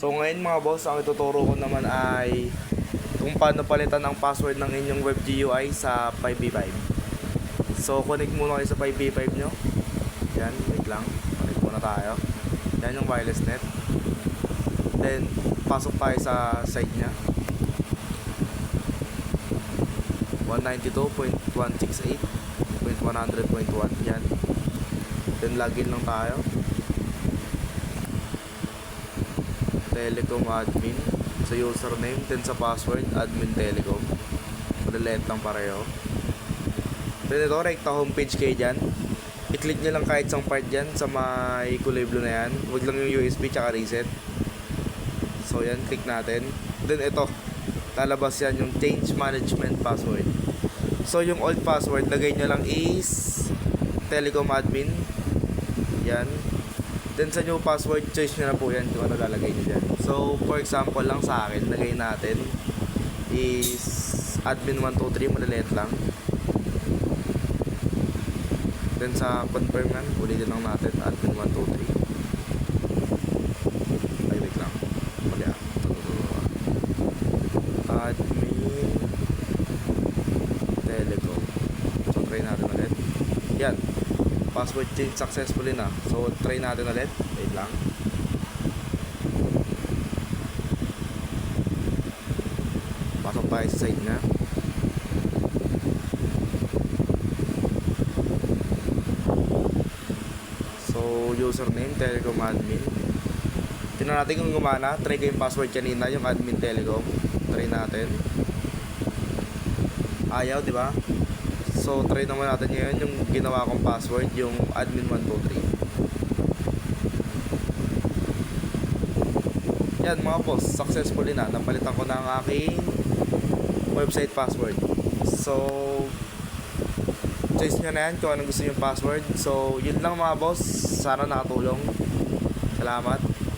So ngayon mga boss, ang ituturo ko naman ay kung paano palitan ang password ng inyong web GUI sa 5v5. So connect muna kayo sa 5v5 nyo. Yan, wait lang. Connect muna tayo. Yan yung wireless net. Then, pasok tayo sa site niya. 192.168.100.1 Yan. Then login lang tayo. Telecom admin. Sa username then sa password admin telecom. Maliliit lang pareho. Then ito rekta homepage kayo dyan. I-click nyo lang kahit isang part dyan sa may kulay blue na yan. Huwag lang yung USB tsaka reset. So yan click natin. Then ito lalabas yan yung change management password. So yung old password lagay nyo lang is telecom admin. Yan Then sa new password, choice nyo na po yan kung ano lalagay nyo dyan. So, for example lang sa akin, lagay natin is admin123, maliliit lang. Then sa confirm yan, ulitin lang natin, admin123. Ay, wait lang. Mali ah. Admin telecom. So, try natin ulit. Yan password change successfully na. So, try natin ulit. Wait lang. Pasok tayo sa site na. So, username, telecom admin. Tingnan natin kung gumana. Try ko yung password kanina, yung admin telecom. Try natin. Ayaw, di ba? So, try naman natin ngayon yung ginawa kong password, yung admin123. Yan mga boss, successfully na. Napalitan ko na ang aking website password. So, choice nyo na yan kung anong gusto yung password. So, yun lang mga boss. Sana nakatulong. Salamat.